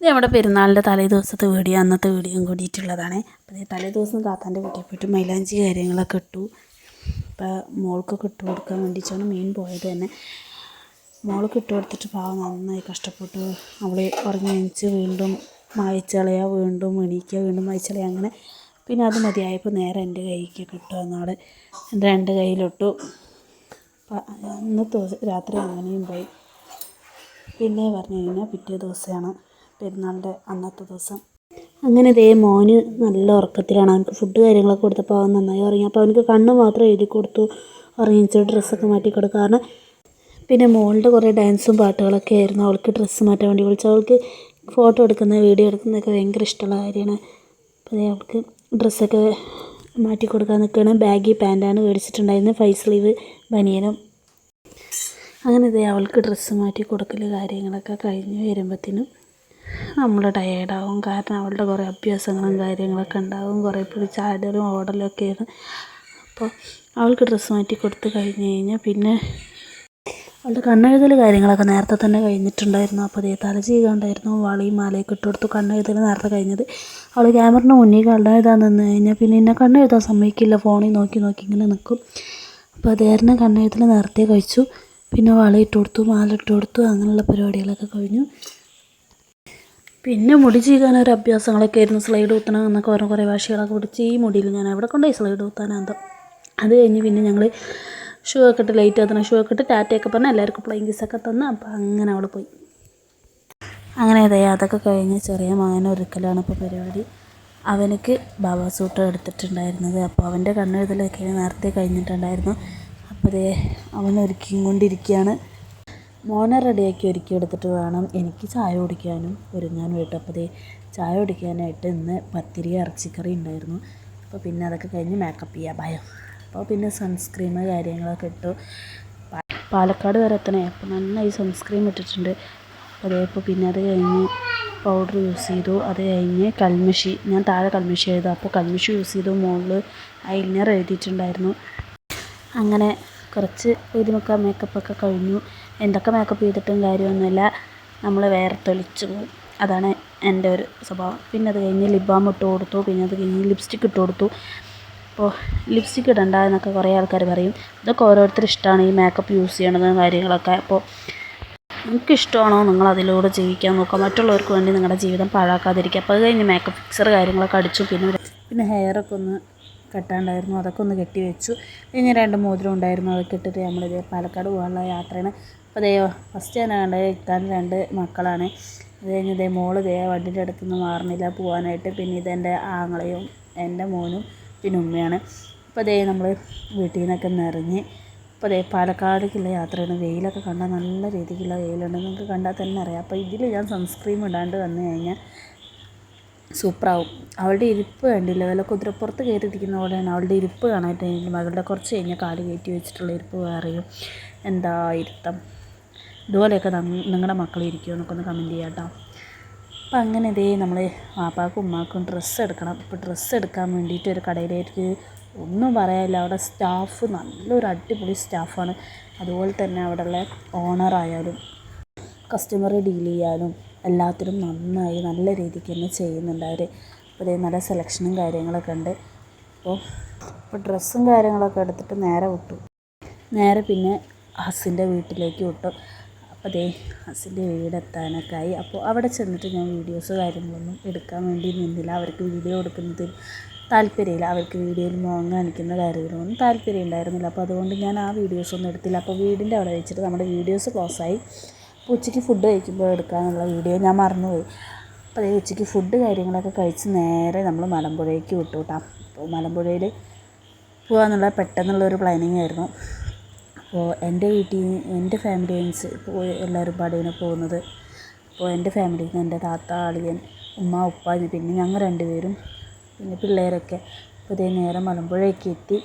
ഇത് നമ്മുടെ പെരുന്നാളിന്റെ തലേ ദിവസത്തെ വീഡിയോ അന്നത്തെ വീഡിയോയും കൂടിയിട്ടുള്ളതാണ്. അപ്പോൾ തലേ ദിവസം താത്താന്റെ വീട്ടിൽ പോയിട്ട് മൈലാഞ്ചി കാര്യങ്ങളൊക്കെ ഇട്ടു. അപ്പോൾ മോൾക്കൊക്കെ ഇട്ട് കൊടുക്കാൻ വേണ്ടിയിട്ടാണ് മെയിൻ പോയത് തന്നെ. മോൾക്ക് ഇട്ട് കൊടുത്തിട്ട് പാവം നന്നായി കഷ്ടപ്പെട്ടു അവൾ ഉറങ്ങി എണീച്ച് വീണ്ടും മായ്ച്ചളയുക വീണ്ടും എണീക്കുക വീണ്ടും മായ്ച്ചളയുക അങ്ങനെ. പിന്നെ അത് മതിയായപ്പോൾ നേരെ എന്റെ കൈക്ക് കിട്ടുക എന്നാൾ എന്റെ രണ്ട് കയ്യിലിട്ടു. അന്നത്തെ ദിവസം രാത്രി അങ്ങനെയും പോയി. പിന്നെ പറഞ്ഞു കഴിഞ്ഞാൽ പിറ്റേ ദിവസമാണ്. പെരുന്നാളിന്റെ അന്നത്തെ ദിവസം. അങ്ങനെ ദേ മോന് നല്ല ഉറക്കത്തിലാണ്. അവനക്ക് ഫുഡ് കാര്യങ്ങളൊക്കെ കൊടുത്തപ്പോൾ അവൻ നന്നായി ഉറങ്ങി. അപ്പോൾ അവനക്ക് കണ്ണ് മാത്രം എഴുതി കൊടുത്തു. ഉറങ്ങിച്ച് ഡ്രസ്സൊക്കെ മാറ്റി കൊടുക്കുക കാരണം പിന്നെ മോളുടെ കുറേ ഡാൻസും പാട്ടുകളൊക്കെ ആയിരുന്നു. അവൾക്ക് ഡ്രസ്സ് മാറ്റാൻ വേണ്ടി വിളിച്ചു അവൾക്ക് ഫോട്ടോ എടുക്കുന്ന വീഡിയോ എടുക്കുന്നതൊക്കെ ഭയങ്കര ഇഷ്ടമുള്ള കാര്യമാണ്. അപ്പോൾ അവൾക്ക് ഡ്രസ്സൊക്കെ മാറ്റി കൊടുക്കാൻ നിൽക്കുകയാണ്. ബാഗി പാന്റാണ് മേടിച്ചിട്ടുണ്ടായിരുന്നത്. ഫൈവ് സ്ലീവ് ബനിയനും. അങ്ങനെ ഇതേ അവൾക്ക് ഡ്രസ്സ് മാറ്റി കൊടുക്കൽ കാര്യങ്ങളൊക്കെ കഴിഞ്ഞ് വരുമ്പോഴത്തേനും നമ്മൾ ടയേർഡാവും കാരണം അവളുടെ കുറേ അഭ്യാസങ്ങളും കാര്യങ്ങളൊക്കെ ഉണ്ടാവും. കുറേ പോയി ചാടലും ഓടലും ഒക്കെയാണ് അപ്പോൾ അവൾക്ക് ഡ്രസ്സ് മാറ്റി കൊടുത്ത് കഴിഞ്ഞ് കഴിഞ്ഞാൽ പിന്നെ അവളുടെ കണ്ണെഴുതൽ കാര്യങ്ങളൊക്കെ നേരത്തെ തന്നെ കഴിഞ്ഞിട്ടുണ്ടായിരുന്നു. അപ്പോൾ അതേ തല ചെയ്യുകയുണ്ടായിരുന്നു വളയും മാലയൊക്കെ ഇട്ട് കൊടുത്തു കണ്ണെഴുതൽ നേരത്തെ കഴിഞ്ഞത്. അവൾ ക്യാമറിന് മുന്നിൽ കണ്ണെഴുതാൻ നിന്ന് കഴിഞ്ഞാൽ പിന്നെ എന്നെ കണ്ണെഴുതാൻ സമ്മതിക്കില്ല. ഫോണിൽ നോക്കി നോക്കി ഇങ്ങനെ നിൽക്കും അപ്പോൾ അതേറിനെ കണ്ണെഴുതൽ നേരത്തെ കഴിച്ചു. പിന്നെ വള ഇട്ട് കൊടുത്തു മാല ഇട്ട് കൊടുത്തു അങ്ങനെയുള്ള പരിപാടികളൊക്കെ കഴിഞ്ഞു. പിന്നെ മുടി ചീകാൻ ഒരു അഭ്യാസങ്ങളൊക്കെ ആയിരുന്നു സ്ലൈഡ് കുത്തണം എന്നൊക്കെ പറഞ്ഞ കുറേ വാശികളൊക്കെ പിടിച്ച് ഈ മുടിയിൽ ഞാൻ എവിടെ കൊണ്ടുപോയി സ്ലൈഡ് കുത്താനാന്തോ അത് കഴിഞ്ഞ് പിന്നെ ഞങ്ങൾ ഷൂ ഒക്കെ ഇട്ട് ലൈറ്റ് ആക്കണം ഷൂ ഒക്കെ ഇട്ട് ടാറ്റയൊക്കെ പറഞ്ഞ് എല്ലാവർക്കും ഫ്ലൈങ് കീസൊക്കെ തന്ന് അപ്പോൾ അങ്ങനെ അവൾ പോയി. അങ്ങനെ അതെ അതൊക്കെ കഴിഞ്ഞ് ചെറിയ മകനെ ഒരുക്കലാണ് ഇപ്പോൾ പരിപാടി. അവനക്ക് ബാബാ സൂട്ട് എടുത്തിട്ടുണ്ടായിരുന്നത്. അപ്പോൾ അവന്റെ കണ്ണെഴുതലൊക്കെ നേരത്തെ കഴിഞ്ഞിട്ടുണ്ടായിരുന്നു. അപ്പോൾ അവൻ ഒരുക്കിയും കൊണ്ടിരിക്കുകയാണ് മോനെ റെഡിയാക്കി ഒരുക്കി എടുത്തിട്ട് വേണം എനിക്ക് ചായ കുടിക്കാനും ഒരുങ്ങാനും ആയിട്ട് അപ്പോൾ ദേ ചായ കുടിക്കാനായിട്ട് ഇന്ന് പത്തിരി ഇറച്ചിക്കറി ഉണ്ടായിരുന്നു. അപ്പോൾ പിന്നെ അതൊക്കെ കഴിഞ്ഞ് മേക്കപ്പ് ചെയ്യാം. ഭയം അപ്പോൾ പിന്നെ സൺസ്ക്രീം കാര്യങ്ങളൊക്കെ ഇട്ടു. പാലക്കാട് വരെ എത്തണേ. അപ്പോൾ നന്നായി സൺസ്ക്രീം ഇട്ടിട്ടുണ്ട്. അപ്പോൾ അതേ ഇപ്പോൾ പിന്നെ അത് കഴിഞ്ഞ് പൗഡർ യൂസ് ചെയ്തു. അത് കഴിഞ്ഞ് കൽമിഷി. ഞാൻ താഴെ കൽമിഷി എഴുതാം. അപ്പോൾ കൽമിഷി യൂസ് ചെയ്തു മുകളിൽ ഐലൈനർ എഴുതിയിട്ടുണ്ടായിരുന്നു. അങ്ങനെ കുറച്ച് ഇതിനൊക്കെ മേക്കപ്പൊക്കെ കഴിഞ്ഞു. എന്തൊക്കെ മേക്കപ്പ് ചെയ്തിട്ടും കാര്യമൊന്നുമില്ല. നമ്മൾ വേർത്തൊലിച്ച് പോകും അതാണ് എന്റെ ഒരു സ്വഭാവം. പിന്നെ അത് കഴിഞ്ഞ് ലിപ് ബാം ഇട്ട് കൊടുത്തു. പിന്നെ അത് കഴിഞ്ഞ് ലിപ്സ്റ്റിക്ക് ഇട്ട് കൊടുത്തു. അപ്പോൾ ലിപ്സ്റ്റിക്ക് ഇടണ്ട എന്നൊക്കെ കുറേ ആൾക്കാർ പറയും. ഇതൊക്കെ ഓരോരുത്തർ ഇഷ്ടമാണ് ഈ മേക്കപ്പ് യൂസ് ചെയ്യണതും കാര്യങ്ങളൊക്കെ. അപ്പോൾ നിങ്ങൾക്ക് ഇഷ്ടമാണോ? നിങ്ങൾ അതിലൂടെ ജീവിക്കാൻ നോക്കുക. മറ്റുള്ളവർക്ക് വേണ്ടി നിങ്ങളുടെ ജീവിതം പാഴാക്കാതിരിക്കുക. അപ്പോൾ അത് കഴിഞ്ഞ് മേക്കപ്പ് ഫിക്സർ കാര്യങ്ങളൊക്കെ അടിച്ചു. പിന്നെ പിന്നെ ഹെയറൊക്കെ ഒന്ന് കെട്ടാണ്ടായിരുന്നു. അതൊക്കെ ഒന്ന് കെട്ടി വെച്ചു. പിന്നെ രണ്ട് മോതിരം ഉണ്ടായിരുന്നു. അതൊക്കെ ഇട്ടിട്ട് നമ്മളിത് പാലക്കാട് പോകാനുള്ള യാത്രയാണ്. അപ്പോൾ ദേ ഫസ്റ്റ് ഞാൻ കണ്ടത് ഇക്കാൻ രണ്ട് മക്കളാണ്. അത് കഴിഞ്ഞ് ഇതേ മോൾ ദേ വണ്ടിന്റെ അടുത്ത് നിന്ന് മാറുന്നില്ല പോകാനായിട്ട് പിന്നെ ഇതെന്റെ ആങ്ങളയും എന്റെ മോനും പിന്നെ ഉമ്മയാണ്. അപ്പോൾ ദേ നമ്മൾ വീട്ടിൽ നിന്നൊക്കെ നിറഞ്ഞ് അപ്പോൾ ദേ പാലക്കാടേക്കുള്ള യാത്രയാണ്. വെയിലൊക്കെ കണ്ടാൽ നല്ല രീതിക്കുള്ള വെയിലുണ്ട്. നിങ്ങൾക്ക് കണ്ടാൽ തന്നെ അറിയാം. അപ്പോൾ ഇതിൽ ഞാൻ സൺസ്ക്രീം ഇടാണ്ട് വന്നു കഴിഞ്ഞാൽ സൂപ്പറാവും. അവളുടെ ഇരിപ്പ് കണ്ടില്ല? വല്ല കുതിരപ്പുറത്ത് കയറിയിരിക്കുന്ന പോലെയാണ്. അവളുടെ ഇരിപ്പ് കാണാനായിട്ട് മകളുടെ കുറച്ച് കഴിഞ്ഞാൽ കാൽ കയറ്റി വെച്ചിട്ടുള്ള ഇരിപ്പ് വേറെയും. എന്താ ഇരുത്തം. ഇതുപോലെയൊക്കെ നിങ്ങളുടെ മക്കൾ ഇരിക്കുമോ എന്നൊക്കെ ഒന്ന് കമന്റ് ചെയ്യാം കേട്ടോ അപ്പം അങ്ങനെ ഇതേ നമ്മൾ വാപ്പാക്കും ഉമ്മാക്കും ഡ്രസ്സ് എടുക്കണം. ഇപ്പോൾ ഡ്രസ്സ് എടുക്കാൻ വേണ്ടിയിട്ട് ഒരു കടയിലേക്ക് ഒന്നും പറയാനില്ല. അവിടെ സ്റ്റാഫ് നല്ലൊരു അടിപൊളി സ്റ്റാഫാണ് അതുപോലെ തന്നെ അവിടെയുള്ള ഓണറായാലും കസ്റ്റമർ ഡീൽ ചെയ്യാനും എല്ലാത്തിനും നന്നായി നല്ല രീതിക്ക് തന്നെ ചെയ്യുന്നുണ്ട് അവർ അപ്പോൾ നല്ല സെലക്ഷനും കാര്യങ്ങളൊക്കെ ഉണ്ട്. അപ്പോൾ ഇപ്പോൾ ഡ്രസ്സും കാര്യങ്ങളൊക്കെ എടുത്തിട്ട് നേരെ വിട്ടു. നേരെ പിന്നെ ഹസിന്റെ വീട്ടിലേക്ക് വിട്ടു. അപ്പോൾ ഹസിന്റെ വീടെത്താനൊക്കെ ആയി അപ്പോൾ അവിടെ ചെന്നിട്ട് ഞാൻ വീഡിയോസ് കാര്യങ്ങളൊന്നും എടുക്കാൻ വേണ്ടി നിന്നില്ല. അവർക്ക് വീഡിയോ എടുക്കുന്നതിൽ താല്പര്യമില്ല. അവർക്ക് വീഡിയോയിൽ മുഖം കാണിക്കുന്ന കാര്യങ്ങളൊന്നും താല്പര്യം ഉണ്ടായിരുന്നില്ല. അപ്പോൾ അതുകൊണ്ട് ഞാൻ ആ വീഡിയോസ് ഒന്നും എടുത്തില്ല. അപ്പോൾ വീടിന്റെ അവിടെ വെച്ചിട്ട് നമ്മുടെ വീഡിയോസ് ക്ലോസായി. അപ്പോൾ ഉച്ചയ്ക്ക് ഫുഡ് കഴിക്കുമ്പോൾ എടുക്കാനുള്ള വീഡിയോ ഞാൻ മറന്നുപോയി. അപ്പോൾ അതേ ഉച്ചയ്ക്ക് ഫുഡ് കാര്യങ്ങളൊക്കെ കഴിച്ച് നേരെ നമ്മൾ മലമ്പുഴയ്ക്ക് വിട്ടു കേട്ടോ. അപ്പോൾ മലമ്പുഴയിൽ പോകാന്നുള്ള പെട്ടെന്നുള്ളൊരു പ്ലാനിങ് ആയിരുന്നു. അപ്പോൾ എന്റെ വീട്ടിൽ നിന്ന് എന്റെ ഫാമിലി ഇപ്പോൾ എല്ലാവരും പാടിയാണ് പോകുന്നത് അപ്പോൾ എന്റെ ഫാമിലിയിൽ നിന്ന് എന്റെ താത്ത അളിയൻ ഉമ്മ ഉപ്പ പിന്നെ ഞങ്ങൾ രണ്ടുപേരും പിന്നെ പിള്ളേരൊക്കെ അപ്പോൾ ഇതേ നേരെ മലമ്പുഴയൊക്കെ എത്തി.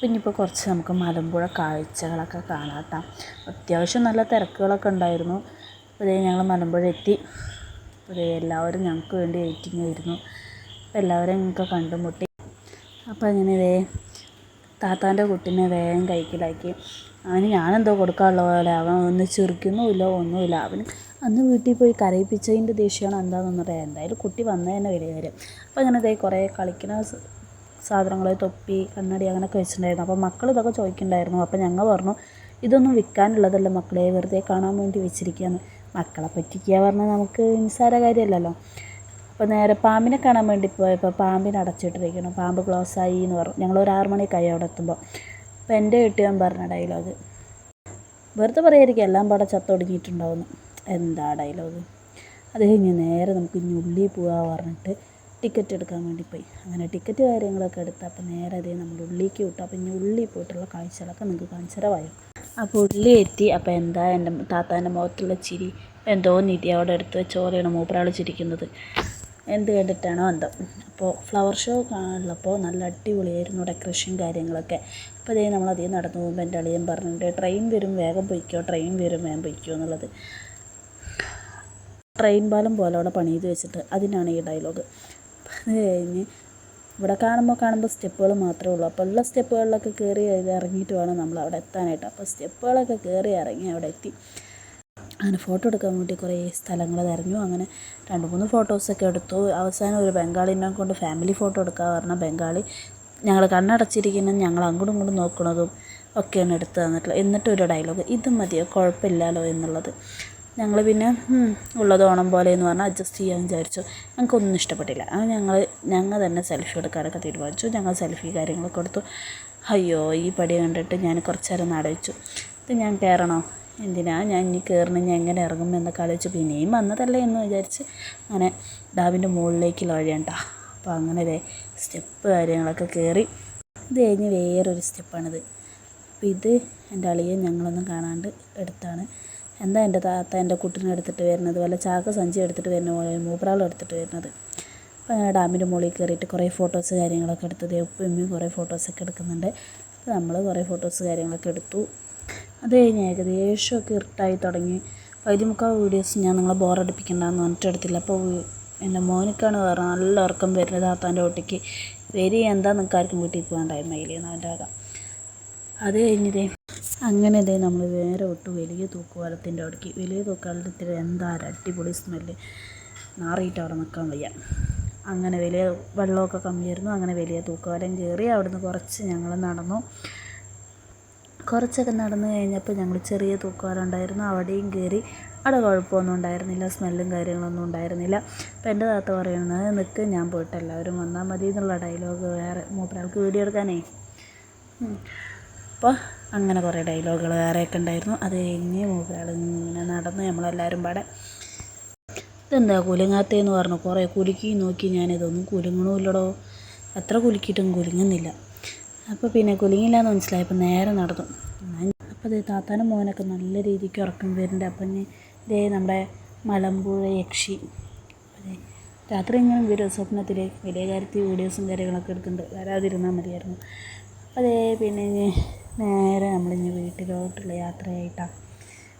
പിന്നെ ഇപ്പോൾ കുറച്ച് നമുക്ക് മലമ്പുഴ കാഴ്ചകളൊക്കെ കാണാം അത്യാവശ്യം നല്ല തിരക്കുകളൊക്കെ ഉണ്ടായിരുന്നു. അപ്പോൾ ഇതേ ഞങ്ങൾ മലമ്പുഴ എത്തി. അപ്പോൾ ഇതേ എല്ലാവരും ഞങ്ങൾക്ക് വേണ്ടി വെയിറ്റിംഗ് ആയിരുന്നു. അപ്പോൾ എല്ലാവരും ഞങ്ങൾക്ക് കണ്ടുമുട്ടി. അപ്പോൾ അങ്ങനെ ഇതേ താത്താന്റെ കുട്ടീനെ വേഗം കൈക്കലാക്കി. അവന് ഞാനെന്തോ കൊടുക്കാനുള്ള പോലെ. അവൻ ഒന്ന് ചിരിക്കുന്നുമില്ല ഒന്നുമില്ല. അവന് അന്ന് വീട്ടിൽ പോയി കരയിപ്പിച്ചതിന്റെ ദേഷ്യമാണ് എന്താണെന്നൊന്നും അറിയാം. എന്തായാലും കുട്ടി വന്നത് തന്നെ വലിയ അപ്പോൾ അങ്ങനെ ഇതായി കുറേ കളിക്കുന്ന സാധനങ്ങൾ തൊപ്പി കണ്ണടി അങ്ങനെയൊക്കെ വെച്ചിട്ടുണ്ടായിരുന്നു. അപ്പോൾ മക്കൾ ഇതൊക്കെ ചോദിക്കുന്നുണ്ടായിരുന്നു. അപ്പോൾ ഞങ്ങൾ പറഞ്ഞു ഇതൊന്നും വിൽക്കാനുള്ളതല്ല മക്കളെ. വെറുതെ കാണാൻ വേണ്ടി വെച്ചിരിക്കുകയാണ്. മക്കളെ പറ്റിക്കുക പറഞ്ഞാൽ നമുക്ക് നിസ്സാര കാര്യമല്ലല്ലോ. അപ്പോൾ നേരെ പാമ്പിനെ കാണാൻ വേണ്ടി പോയപ്പോൾ പാമ്പിനെ അടച്ചിട്ടിരിക്കണം പാമ്പ് ക്ലോസ് ആയി എന്ന് പറഞ്ഞു. ഞങ്ങൾ ഒരു ആറ് ആയി അവിടെ എത്തുമ്പോൾ. അപ്പോൾ എന്റെ കെട്ടിയവൻ പറഞ്ഞ ഡയലോഗ് വെറുതെ പറയായിരിക്കും എല്ലാം പാടെ ചത്തൊടുങ്ങിയിട്ടുണ്ടാവുന്നു എന്താ ഡയലോഗ് അത് കഴിഞ്ഞ് നേരെ നമുക്ക് ഇനി ഉള്ളിൽ പോകാൻ പറഞ്ഞിട്ട് ടിക്കറ്റ് എടുക്കാൻ വേണ്ടി പോയി. അങ്ങനെ ടിക്കറ്റ് കാര്യങ്ങളൊക്കെ എടുത്ത് അപ്പോൾ നേരെ അതേ നമ്മൾ ഉള്ളിക്ക് വിട്ടു. അപ്പോൾ ഇനി ഉള്ളിൽ പോയിട്ടുള്ള കാഴ്ചകളൊക്കെ നിങ്ങൾക്ക് കാണിച്ചറവായോ അപ്പോൾ ഉള്ളി എത്തി. അപ്പോൾ എന്താ എന്റെ താത്താന്റെ മുഖത്തുള്ള ചിരി? എന്തോ നിധി അവിടെ എടുത്ത് വെച്ച പോലെയാണ് മൂപ്പരാൾ ചിരിക്കുന്നത്. എന്ത് കണ്ടിട്ടാണോ എന്തോ അപ്പോൾ ഫ്ലവർ ഷോ കാണുള്ളപ്പോൾ നല്ല അടിപൊളിയായിരുന്നു ഡെക്കറേഷൻ കാര്യങ്ങളൊക്കെ. അപ്പോൾ അതേ നമ്മൾ അധികം നടന്നു പോകുമ്പോൾ എന്റെ അളിയൻ പറഞ്ഞിട്ടുണ്ട് ട്രെയിൻ വരും വേഗം പൊയ്ക്കോ ട്രെയിൻ വരും വേഗം പൊയ്ക്കോ എന്നുള്ളത്. ട്രെയിൻ പാലം പോലെ അവിടെ പണി ചെയ്ത് വെച്ചിട്ട് അതിനാണ് ഈ ഡയലോഗ് അത് കഴിഞ്ഞ് ഇവിടെ കാണുമ്പോൾ കാണുമ്പോൾ സ്റ്റെപ്പുകൾ മാത്രമേ ഉള്ളൂ. അപ്പോൾ ഉള്ള സ്റ്റെപ്പുകളിലൊക്കെ കയറി ഇറങ്ങിയിട്ട് വേണം നമ്മൾ അവിടെ എത്താനായിട്ട്. അപ്പോൾ സ്റ്റെപ്പുകളൊക്കെ കയറി ഇറങ്ങി അവിടെ എത്തി. അങ്ങനെ ഫോട്ടോ എടുക്കാൻ വേണ്ടി കുറേ സ്ഥലങ്ങൾ തിരഞ്ഞു. അങ്ങനെ രണ്ട് മൂന്ന് ഫോട്ടോസൊക്കെ എടുത്തു. അവസാനം ഒരു ബംഗാളിനെ കൊണ്ട് ഫാമിലി ഫോട്ടോ എടുക്കാൻ പറഞ്ഞ ബംഗാളി ഞങ്ങൾ കണ്ണടച്ചിരിക്കുന്ന ഞങ്ങൾ അങ്ങോട്ടും ഇങ്ങോട്ടും നോക്കുന്നതും ഒക്കെയാണ് എടുത്ത് തന്നിട്ടുള്ളത്. എന്നിട്ട് ഒരു ഡയലോഗ് ഇത് മതിയോ? കുഴപ്പമില്ലല്ലോ എന്നുള്ളത്. ഞങ്ങൾ പിന്നെ ഉള്ളത് ഓണം പോലെ എന്ന് പറഞ്ഞാൽ അഡ്ജസ്റ്റ് ചെയ്യാൻ വിചാരിച്ചു. ഞങ്ങൾക്കൊന്നും ഇഷ്ടപ്പെട്ടില്ല. അത് ഞങ്ങൾ ഞങ്ങൾ തന്നെ സെൽഫി എടുക്കാനൊക്കെ തീരുമാനിച്ചു. ഞങ്ങൾ സെൽഫി കാര്യങ്ങളൊക്കെ കൊടുത്തു അയ്യോ ഈ പടി കണ്ടിട്ട് ഞാൻ കുറച്ച് നേരം നടച്ചു ഇത് ഞാൻ കയറണോ? എന്തിനാ ഞാൻ ഇനി കയറണം? ഞാൻ എങ്ങനെ ഇറങ്ങും എന്നൊക്കെ ആലോചിച്ച് പിന്നെയും വന്നതല്ലേ എന്ന് വിചാരിച്ച് അങ്ങനെ ഡാമിന്റെ മുകളിലേക്ക് വഴിയണ്ട അപ്പോൾ അങ്ങനെ ദേ സ്റ്റെപ്പ് കാര്യങ്ങളൊക്കെ കയറി ഇത് കഴിഞ്ഞ് വേറൊരു സ്റ്റെപ്പാണിത്. അപ്പോൾ ഇത് എന്റെ അളിയെ ഞങ്ങളൊന്നും കാണാണ്ട് എടുത്താണ്. എന്താ എന്റെ താത്ത എന്റെ കുട്ടീനെ എടുത്തിട്ട് വരുന്നത്? വല്ല ചാക്ക സഞ്ചി എടുത്തിട്ട് വരുന്ന പോലെ മൂപ്രാളം എടുത്തിട്ട് വരുന്നത്? അപ്പോൾ അങ്ങനെ ഡാമിന്റെ മുകളിൽ കയറിയിട്ട് കുറേ ഫോട്ടോസ് കാര്യങ്ങളൊക്കെ എടുത്തത് ഉപ്പയും കുറേ ഫോട്ടോസൊക്കെ എടുക്കുന്നുണ്ട്. അപ്പോൾ നമ്മൾ കുറേ ഫോട്ടോസ് കാര്യങ്ങളൊക്കെ എടുത്തു. അത് കഴിഞ്ഞ് ഏകദേശമൊക്കെ ഇരുട്ടായി തുടങ്ങി. പൈതിമുക്കാവ് വീഡിയോസ് ഞാൻ നിങ്ങളെ ബോറടിപ്പിക്കണ്ടെന്ന് പറഞ്ഞിട്ട് എടുത്തില്ല. അപ്പോൾ എന്റെ മോനിക്കാണ് പറഞ്ഞത് നല്ല ഉറക്കം വരുന്നത് താത്താന്റെ ഒട്ടിക്ക് വരി എന്താ നിങ്ങൾക്ക് ആർക്കും വീട്ടിൽ പോകാൻ ടൈമായില്ലേ അവന്റെ ആകാം. അത് കഴിഞ്ഞതേ അങ്ങനെ ഇതേ നമ്മൾ വേറെ ഒട്ട് വലിയ തൂക്കുപാലത്തിന്റെ അവിടേക്ക്. വലിയ തൂക്കുപാലത്തിൽ എന്താ ഒരു അടിപൊളി സ്മെല്ല് നാറിയിട്ട് അവിടെ നിൽക്കാൻ വയ്യ. അങ്ങനെ വലിയ വെള്ളമൊക്കെ കമ്മിയായിരുന്നു. അങ്ങനെ വലിയ തൂക്കുപാലം കയറി അവിടുന്ന് കുറച്ച് ഞങ്ങൾ നടന്നു. കുറച്ചൊക്കെ നടന്നു കഴിഞ്ഞപ്പോൾ ഞങ്ങൾ ചെറിയ തൂക്കുപാലം ഉണ്ടായിരുന്നു അവിടെയും കയറി അവിടെ കുഴപ്പമൊന്നും ഉണ്ടായിരുന്നില്ല സ്മെല്ലും കാര്യങ്ങളൊന്നും ഉണ്ടായിരുന്നില്ല. അപ്പോൾ എന്റെ താത്ത പറയുന്നത് നിൽക്ക് ഞാൻ പോയിട്ട് എല്ലാവരും വന്നാൽ മതി എന്നുള്ള ഡയലോഗ് വേറെ മൂപ്പരാൾക്ക് വീഡിയോ എടുക്കാനേ. അപ്പോൾ അങ്ങനെ കുറേ ഡയലോഗുകൾ വേറെയൊക്കെ ഉണ്ടായിരുന്നു. അത് കഴിഞ്ഞ് മൂപ്പരാൾ ഇങ്ങനെ നടന്ന് നമ്മളെല്ലാവരും പാടെ ഇതെന്താ കുലുങ്ങാത്തേന്ന് പറഞ്ഞു. കുറേ കുലുക്കി നോക്കി. ഞാനിതൊന്നും കുലുങ്ങണമില്ലടോ. എത്ര കുലുക്കിയിട്ടും കുലുങ്ങുന്നില്ല. അപ്പോൾ പിന്നെ കുലുങ്ങില്ല എന്ന് മനസ്സിലായപ്പോൾ നേരെ നടന്നു. അപ്പോൾ ഇത് താത്താനും മോനൊക്കെ നല്ല രീതിക്ക് ഉറക്കം വരുന്നുണ്ട്. അപ്പം ഇനി ഇതേ നമ്മുടെ മലമ്പുഴ യക്ഷി. രാത്രി ഇങ്ങനെ വരും. സ്വപ്നത്തിൽ വലിയ കാര്യത്തിൽ വീഡിയോസും കാര്യങ്ങളൊക്കെ എടുക്കുന്നുണ്ട് വരാതിരുന്നാൽ മതിയായിരുന്നു. അതേ പിന്നെ ഇനി നേരെ നമ്മളിനി വീട്ടിലോട്ടുള്ള യാത്രയായിട്ടാണ്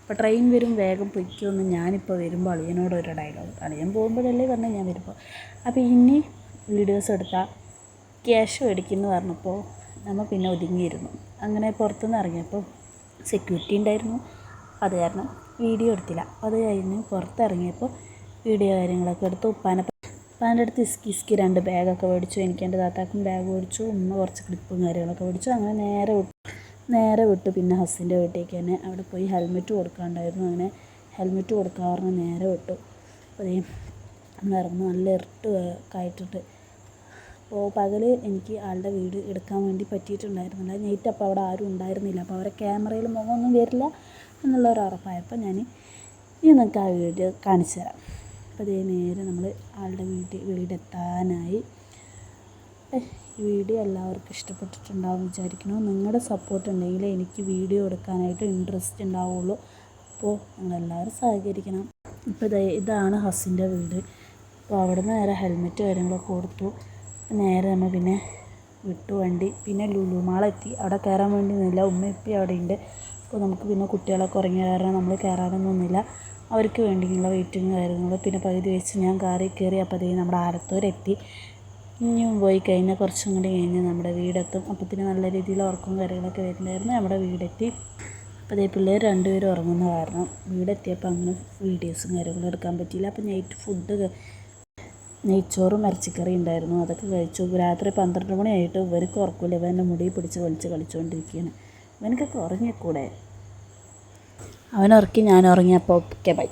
അപ്പോൾ ട്രെയിൻ വരും. വേഗം പൊയ്ക്കുമെന്ന് ഞാനിപ്പോൾ വരുമ്പോൾ അളിയനോട് ഒരു ഡയലോഗ് അളിയൻ പോകുമ്പോഴല്ലേ പറഞ്ഞാൽ ഞാൻ വരുമ്പോൾ അപ്പോൾ ഇനി വീഡിയോസ് എടുത്താൽ ക്യാഷ് മേടിക്കുന്നു പറഞ്ഞപ്പോൾ നമ്മൾ പിന്നെ ഒതുങ്ങിയിരുന്നു. അങ്ങനെ പുറത്തുനിന്ന് ഇറങ്ങിയപ്പോൾ സെക്യൂരിറ്റി ഉണ്ടായിരുന്നു. അത് കാരണം വീഡിയോ എടുത്തില്ല. അത് കഴിഞ്ഞ് പുറത്തിറങ്ങിയപ്പോൾ വീഡിയോ കാര്യങ്ങളൊക്കെ എടുത്തു ഉപ്പാനെ ഉപ്പാന്റെ അടുത്ത് ഇസ്കി ഇസ്കി രണ്ട് ബാഗൊക്കെ മേടിച്ചു. എനിക്ക് എന്റെ താത്താക്കും ബാഗ് മേടിച്ചു. ഉമ്മ കുറച്ച് ക്ലിപ്പും കാര്യങ്ങളൊക്കെ മേടിച്ചു. അങ്ങനെ നേരെ വിട്ടു നേരെ വിട്ടു പിന്നെ ഹസ്സിന്റെ വീട്ടിലേക്ക് തന്നെ അവിടെ പോയി ഹെൽമെറ്റ് കൊടുക്കാണ്ടായിരുന്നു. അങ്ങനെ ഹെൽമെറ്റ് കൊടുക്കാൻ പറഞ്ഞ് നേരെ വിട്ടു. അപ്പോൾ നമ്മൾ ഇറങ്ങുന്നു നല്ല ഇരുട്ട് അപ്പോൾ പകൽ എനിക്ക് ആളുടെ വീട് എടുക്കാൻ വേണ്ടി പറ്റിയിട്ടുണ്ടായിരുന്നില്ല. നൈറ്റ് അപ്പോൾ അവിടെ ആരും ഉണ്ടായിരുന്നില്ല. അപ്പോൾ അവരെ ക്യാമറയിൽ മുഖമൊന്നും വരില്ല എന്നുള്ള ഒരു ഉറപ്പായപ്പോൾ ഞാൻ ഇനി നിങ്ങൾക്ക് ആ വീഡിയോ കാണിച്ചു തരാം. അപ്പോൾ ഇതേ നേരെ നമ്മൾ ആളുടെ വീട്ടിൽ വീടെത്താനായി. ഈ വീഡിയോ എല്ലാവർക്കും ഇഷ്ടപ്പെട്ടിട്ടുണ്ടാവും വിചാരിക്കുന്നു. നിങ്ങളുടെ സപ്പോർട്ട് ഉണ്ടെങ്കിൽ എനിക്ക് വീഡിയോ എടുക്കാനായിട്ട് ഇൻട്രസ്റ്റ് ഉണ്ടാവുള്ളൂ. അപ്പോൾ നിങ്ങളെല്ലാവരും സഹകരിക്കണം. ഇപ്പോൾ ഇതാണ് ഹസിന്റെ വീട്. അപ്പോൾ അവിടെ നിന്ന് നേരെ ഹെൽമെറ്റ് കാര്യങ്ങളൊക്കെ കൊടുത്തു. നേരെ നമ്മൾ പിന്നെ വിട്ടു വണ്ടി. പിന്നെ ലുലു മാളെത്തി അവിടെ കയറാൻ വേണ്ടി നിന്നില്ല. ഉമ്മ ഇപ്പം അവിടെ ഉണ്ട്. അപ്പോൾ നമുക്ക് പിന്നെ കുട്ടികളൊക്കെ ഉറങ്ങിയ കാരണം നമ്മൾ കയറാനൊന്നും നിന്നില്ല. അവർക്ക് വേണ്ടിയുള്ള വെയിറ്റിംഗ് കാര്യങ്ങൾ. പിന്നെ പകുതി വെച്ച് ഞാൻ കാറി കയറി അപ്പോൾ അതേ നമ്മുടെ ആലത്തൂരെത്തി. ഇനിയും പോയി കഴിഞ്ഞാൽ കുറച്ചും കൂടി കഴിഞ്ഞ് നമ്മുടെ വീടെത്തും. അപ്പത്തിന് നല്ല രീതിയിൽ ഉറക്കവും കാര്യങ്ങളൊക്കെ വരുന്നുണ്ടായിരുന്നു നമ്മുടെ വീടെത്തി. അപ്പോൾ അതേ പിള്ളേർ രണ്ടുപേരും ഉറങ്ങുന്ന കാരണം വീടെത്തിയപ്പോൾ അങ്ങനെ വീഡിയോസും കാര്യങ്ങളും എടുക്കാൻ പറ്റിയില്ല. അപ്പോൾ നൈറ്റ് ഫുഡ് നെയ്ച്ചോറും ഇറച്ചിക്കറി ഉണ്ടായിരുന്നു. അതൊക്കെ കഴിച്ചു. രാത്രി പന്ത്രണ്ട് മണിയായിട്ട് ഇവർക്ക് ഉറക്കില്ല. ഇവ എന്റെ മുടി പിടിച്ച് വലിച്ച് കളിച്ചുകൊണ്ടിരിക്കുകയാണ് ഇവനക്കൊക്കെ ഉറങ്ങിക്കൂടെ? അവനുറക്കി ഞാൻ ഉറങ്ങിയപ്പോൾ ഓക്കെ ബൈ.